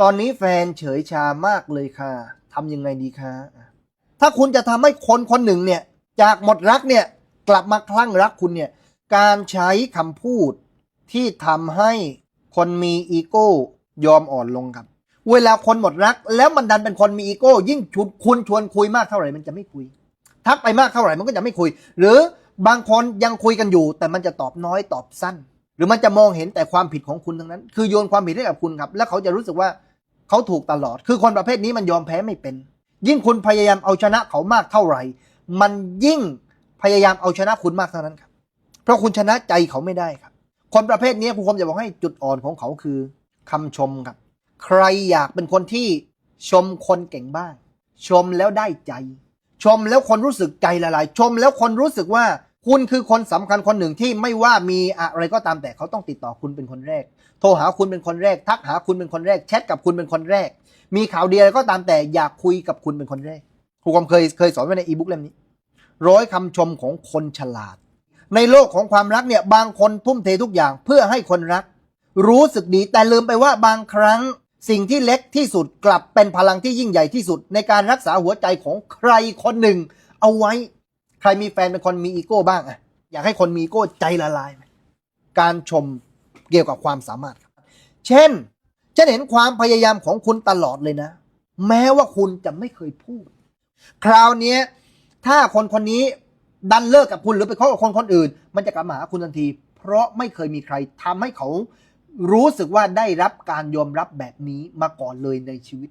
ตอนนี้แฟนเฉยชามากเลยค่ะทำยังไงดีคะถ้าคุณจะทำให้คนคนหนึ่งเนี่ย จากหมดรักเนี่ยกลับมาคลั่งรักคุณเนี่ย การใช้คำพูดที่ทำให้คนมีอีโก้ยอมอ่อนลงครับ เวลาคนหมดรัก แล้วมันดันเป็นคนมีอีโก้ ยิ่งชุดคุณชวนคุยมากเท่าไหร่มันจะไม่คุย ทักไปมากเท่าไหร่มันก็จะไม่คุย หรือบางคนยังคุยกันอยู่ แต่มันจะตอบน้อยตอบสั้น หรือมันจะมองเห็นแต่ความผิดของคุณทั้งนั้น คือโยนความผิดให้กับคุณครับ แล้วเขาจะรู้สึกว่า เขาถูกตลอด คือคนประเภทนี้มันยอมแพ้ไม่เป็น ยิ่งคุณพยายามเอาชนะเขามากเท่าไหร่ มันยิ่งพยายามเอาชนะคุณมากเท่านั้นครับ เพราะคุณชนะใจเขาไม่ได้ครับ คนประเภทนี้ครูคมจะบอกให้จุดอ่อนของเขาคือคำชมครับ ใครอยากเป็นคนที่ชมคนเก่งบ้าง ชมแล้วได้ใจ ชมแล้วคนรู้สึกใจละลาย ชมแล้วคนรู้สึกว่า คุณคือคนสำคัญคนหนึ่งที่ไม่ว่ามีอะไรก็ตามแต่เขาต้องติดต่อคุณเป็นคนแรก โทรหาคุณเป็นคนแรก ทักหาคุณเป็นคนแรก แชทกับคุณเป็นคนแรก มีข่าวดีอะไรก็ตามแต่อยากคุยกับคุณเป็นคนแรก ครูกอมเคยเคยสอนไว้ในอีบุ๊กเล่มนี้ ร้อยคำชมของคนฉลาด ในโลกของความรักเนี่ยบางคนทุ่มเททุกอย่างเพื่อให้คนรัก รู้สึกดีแต่ลืมไปว่าบางครั้งสิ่งที่เล็กที่สุดกลับเป็นพลังที่ยิ่งใหญ่ที่สุด ในการรักษาหัวใจของใครคนหนึ่ง เอาไว้ ใครมีแฟนเป็นคนมีอีโก้บ้างอะอยากให้คนมีอีโก้ใจละลายไหมการชมเกี่ยวกับความสามารถครับ เช่นฉันเห็นความพยายามของคุณตลอดเลยนะ แม้ว่าคุณจะไม่เคยพูด คราวนี้ถ้าคนคนนี้ดันเลิกกับคุณหรือไปคบกับคนคนอื่น มันจะกลับมาหาคุณทันที เพราะไม่เคยมีใครทำให้เขารู้สึกว่าได้รับการยอมรับแบบนี้มาก่อนเลยในชีวิต